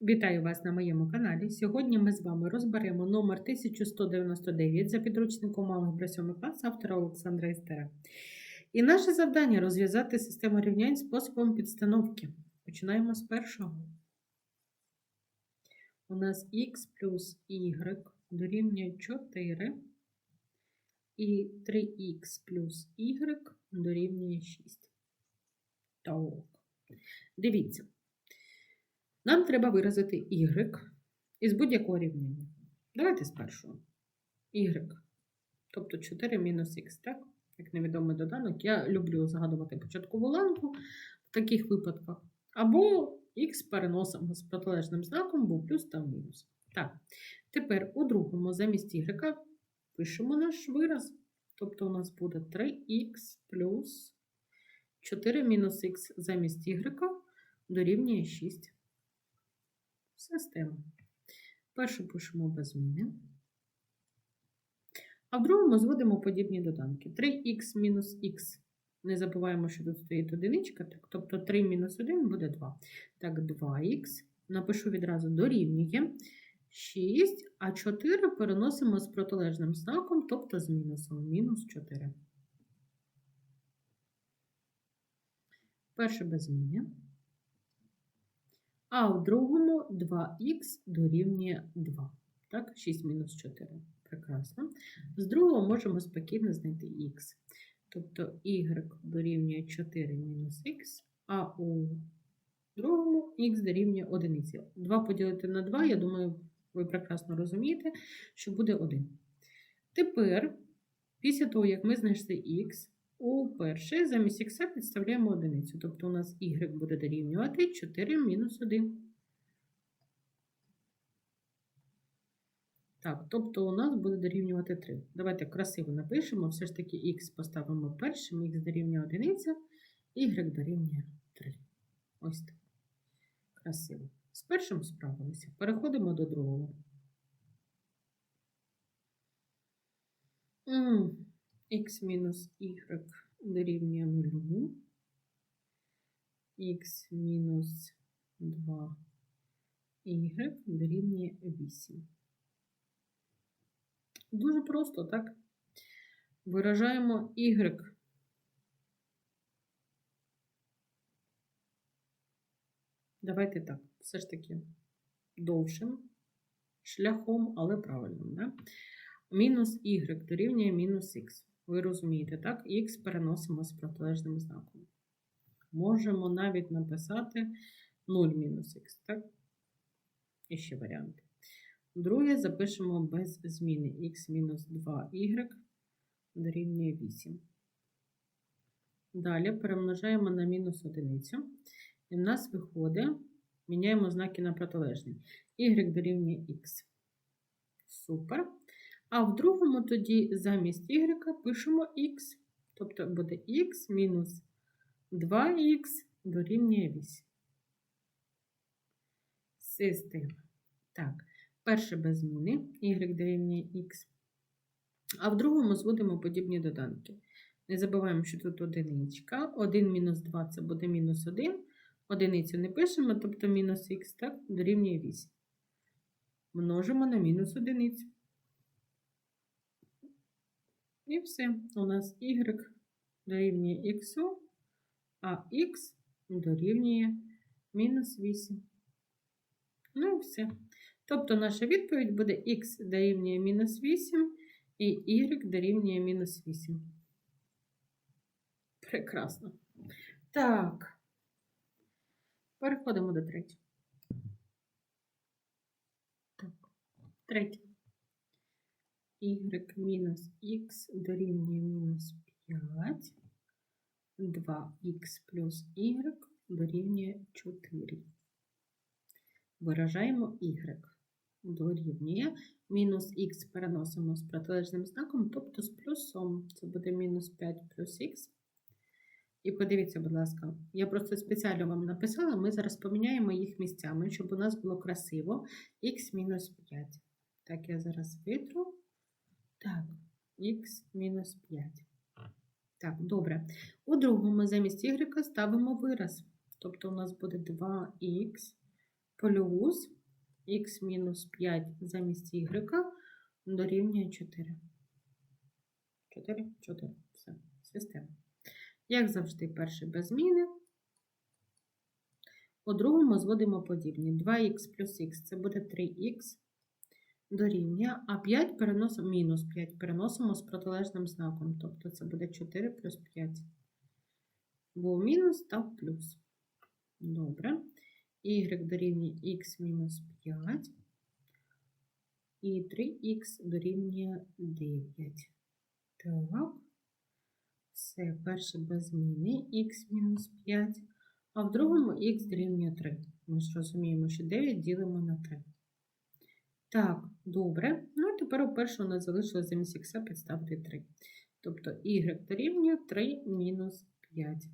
Вітаю вас на моєму каналі. Сьогодні ми з вами розберемо номер 1199 за підручником мами 7 клас автора Олександра Істера. І наше завдання розв'язати систему рівнянь способом підстановки. Починаємо з першого. У нас х плюс y дорівнює 4 і 3х плюс y дорівнює 6. Так. Дивіться. Нам треба виразити y із будь-якого рівняння. Давайте з першого. y. Тобто 4 мінус х, так? Як невідомий доданок. Я люблю згадувати початкову ланку в таких випадках. Або х переносимо з протилежним знаком, бо плюс та мінус. Так, тепер у другому замість y пишемо наш вираз. Тобто у нас буде 3х плюс 4 мінус х замість y дорівнює 6. Система. Першу пишемо без зміни. А в другому зводимо подібні доданки. 3х мінус х. Не забуваємо, що тут стоїть одиничка, тобто 3 мінус 1 буде 2. Так, 2х. Напишу відразу дорівнює 6, а 4 переносимо з протилежним знаком, тобто з мінусом. Мінус 4. Перше без зміни. А в другому 2х дорівнює 2. Так, 6 мінус 4. Прекрасно. З другого можемо спокійно знайти х. Тобто y дорівнює 4 мінус х, а у другому х дорівнює 1. 2 поділити на 2, я думаю, ви прекрасно розумієте, що буде 1. Тепер, після того, як ми знайшли х, у перший замість х підставляємо одиницю. Тобто у нас y буде дорівнювати 4 мінус 1. Так, тобто у нас буде дорівнювати 3. Давайте красиво напишемо, все ж таки х поставимо першим, х дорівнює 1, y дорівнює 3. Ось так. Красиво. З першим справилися. Переходимо до другого. Х мінус y дорівнює 0, х мінус 2 y дорівнює 8. Дуже просто, так? Виражаємо y. Давайте так, все ж таки довшим шляхом, але правильним. Да? Мінус y дорівнює мінус х. Ви розумієте, так? Х переносимо з протилежним знаком. Можемо навіть написати 0 мінус х, так? І ще варіанти. Друге запишемо без зміни х мінус 2y дорівнює 8. Далі перемножаємо на мінус одиницю. І в нас виходить, міняємо знаки на протилежні. y дорівнює х. Супер. А в другому тоді замість y пишемо х. Тобто буде х мінус 2х дорівнює 8. Система. Так, перше без зміни, y дорівнює х. А в другому зводимо подібні доданки. Не забуваємо, що тут одиничка. 1 мінус 2 це буде мінус 1. Одиницю не пишемо, тобто мінус х, так, дорівнює 8. Множимо на мінус одиницю. І все. У нас y дорівнює х, а х дорівнює мінус 8. Ну і все. Тобто наша відповідь буде х дорівнює мінус 8 і y дорівнює мінус 8. Прекрасно. Так. Переходимо до третього. Так, третє y мінус х дорівнює мінус 5, 2х плюс y дорівнює 4. Виражаємо y дорівнює мінус х переносимо з протилежним знаком, тобто з плюсом. Це буде мінус 5 плюс х. І подивіться, будь ласка, я просто спеціально вам написала, ми зараз поміняємо їх місцями, щоб у нас було красиво х мінус 5. Так, я зараз витру. Так, х мінус 5. Так, добре. У другому замість y ставимо вираз. Тобто у нас буде 2х плюс х мінус 5 замість y дорівнює 4. 4, 4. Все, система. Як завжди, перший без зміни. У другому зводимо подібні. 2х плюс х це буде 3х дорівнює, а 5 переносимо, мінус 5 переносимо з протилежним знаком. Тобто це буде 4 плюс 5. Був мінус, став плюс. Добре. Y дорівнює х мінус 5. І 3х дорівнює 9. Так. Все, перше без зміни х мінус 5. А в другому х дорівнює 3. Ми ж розуміємо, що 9 ділимо на 3. Так, добре. Ну, і тепер у першого нас залишилось замість х підставити 3. Тобто y дорівнює 3 мінус 5.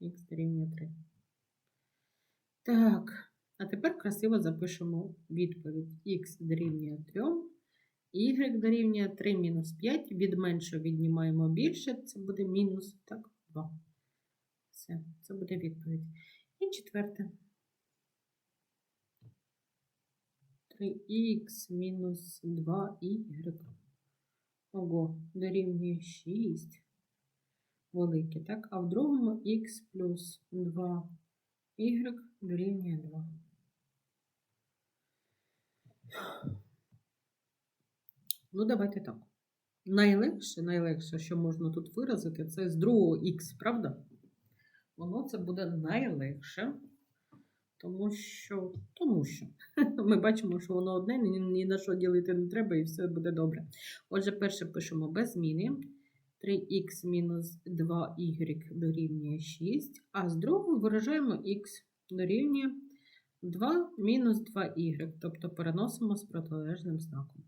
Х дорівнює 3. Так, а тепер красиво запишемо відповідь. х дорівнює 3, y дорівнює 3 мінус 5. Від меншого віднімаємо більше, це буде мінус так, 2. Все, це буде відповідь. І четверте. 3х мінус 2y. Ого, дорівнює 6. Велике, так? А в другому х плюс 2y дорівнює 2. Ну, давайте так. Найлегше, найлегше, що можна тут виразити, це з другого х, правда? Воно це буде найлегше. Тому що, тому що ми бачимо, що воно одне, ні, ні на що ділити не треба, і все буде добре. Отже, перше пишемо без зміни. 3х мінус 2y дорівнює 6, а з другого виражаємо х дорівнює 2 мінус 2y, тобто переносимо з протилежним знаком.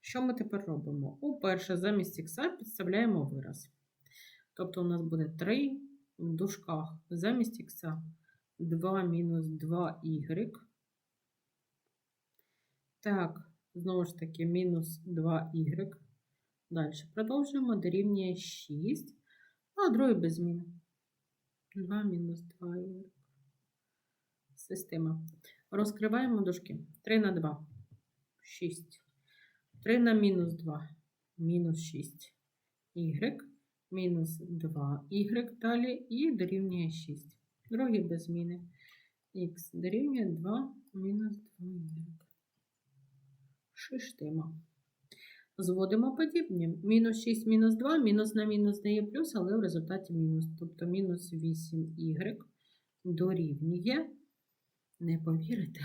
Що ми тепер робимо? Уперше замість х підставляємо вираз. Тобто у нас буде 3 в дужках замість х 2 мінус 2y. Так, знову ж таки, мінус 2y. Далі продовжуємо дорівнює 6, а другий без зміни. 2 мінус 2y. Система. Розкриваємо дужки. 3 на 2. 6. 3 на мінус 2. Мінус 6. Y. Мінус 2y далі і дорівнює 6. Другий без зміни. Х дорівнює 2 мінус 2y. Шиштима. Зводимо подібні. Мінус 6 мінус 2, мінус на мінус дає плюс, але в результаті мінус. Тобто мінус 8y дорівнює, не повірите,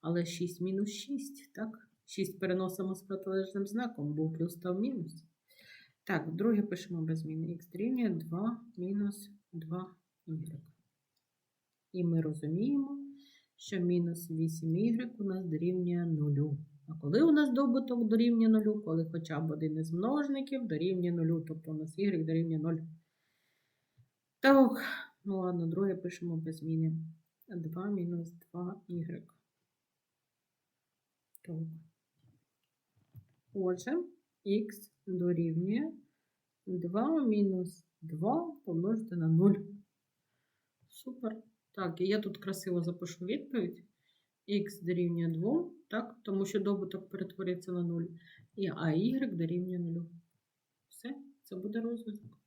але 6 мінус 6, так? 6 переносимо з протилежним знаком, був плюс став мінус. Так, друге пишемо без зміни. Х дорівнює 2 мінус 2y. І ми розуміємо, що мінус 8y у нас дорівнює 0. А коли у нас добуток дорівнює 0, коли хоча б один із множників дорівнює 0, тобто у нас y дорівнює 0. Так, ну ладно, друге пишемо без зміни. 2 мінус 2y. Так. Отже, х дорівнює 2 мінус 2 помножити на 0. Супер. Так, і я тут красиво запишу відповідь. Х дорівнює 2, так, тому що добуток перетвориться на 0. І а y дорівнює 0. Все, це буде розв'язок.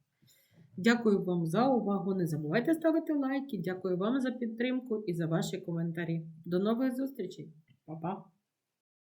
Дякую вам за увагу. Не забувайте ставити лайки. Дякую вам за підтримку і за ваші коментарі. До нових зустрічей. Па-па!